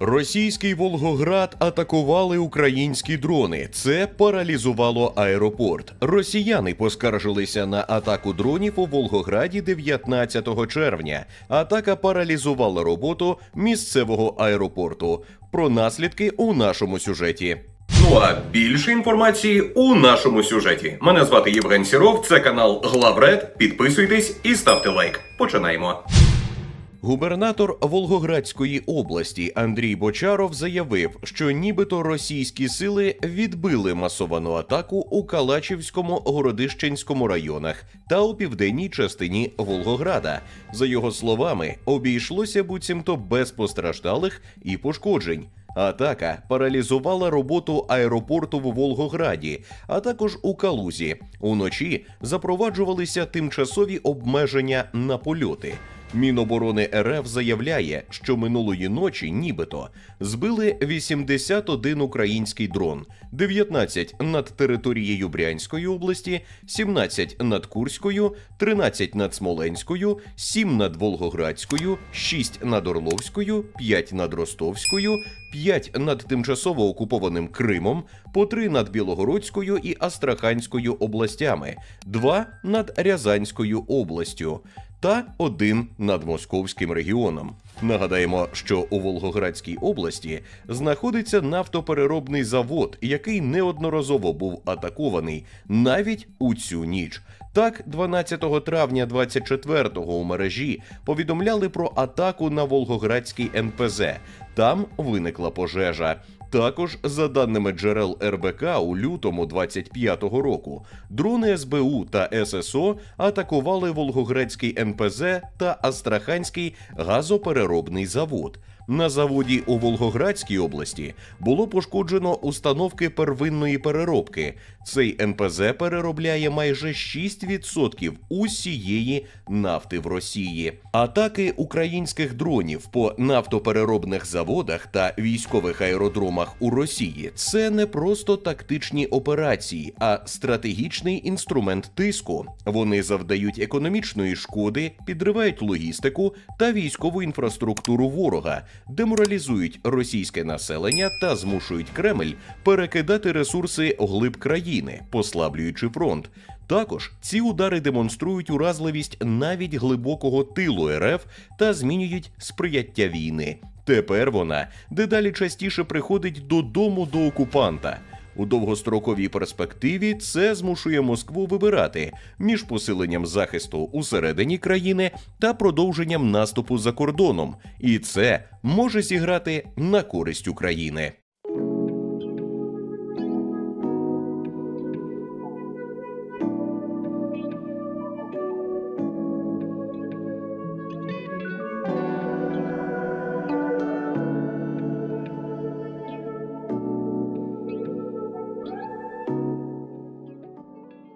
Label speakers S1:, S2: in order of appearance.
S1: Російський Волгоград атакували українські дрони. Це паралізувало аеропорт. Росіяни поскаржилися на атаку дронів у Волгограді 19 червня. Атака паралізувала роботу місцевого аеропорту. Про наслідки у нашому сюжеті. Ну а більше інформації у нашому сюжеті. Мене звати Євген Сіров. Це канал Главред. Підписуйтесь і ставте лайк. Починаємо. Губернатор Волгоградської області Андрій Бочаров заявив, що нібито російські сили відбили масовану атаку у Калачівському Городищенському районах та у південній частині Волгограда. За його словами, обійшлося буцімто без постраждалих і пошкоджень. Атака паралізувала роботу аеропорту в Волгограді, а також у Калузі. Уночі запроваджувалися тимчасові обмеження на польоти. Міноборони РФ заявляє, що минулої ночі, нібито, збили 81 український дрон, 19 над територією Брянської області, 17 над Курською, 13 над Смоленською, 7 над Волгоградською, 6 над Орловською, 5 над Ростовською, 5 над тимчасово окупованим Кримом, по 3 над Білогородською і Астраханською областями, 2 над Рязанською областю та один над московським регіоном. Нагадаємо, що у Волгоградській області знаходиться нафтопереробний завод, який неодноразово був атакований навіть у цю ніч. Так, 12 травня 24-го у мережі повідомляли про атаку на Волгоградський НПЗ. Там виникла пожежа. Також, за даними джерел РБК, у лютому 25-го року дрони СБУ та ССО атакували Волгоградський НПЗ та Астраханський газопереробний завод. На заводі у Волгоградській області було пошкоджено установки первинної переробки. Цей НПЗ переробляє майже 6% усієї нафти в Росії. Атаки українських дронів по нафтопереробних заводах та військових аеродромах у Росії це не просто тактичні операції, а стратегічний інструмент тиску. Вони завдають економічної шкоди, підривають логістику та військову інфраструктуру ворога, деморалізують російське населення та змушують Кремль перекидати ресурси глиб країни, послаблюючи фронт. Також ці удари демонструють уразливість навіть глибокого тилу РФ та змінюють сприяття війни. Тепер вона дедалі частіше приходить додому до окупанта. У довгостроковій перспективі це змушує Москву вибирати між посиленням захисту усередині країни та продовженням наступу за кордоном, і це може зіграти на користь України.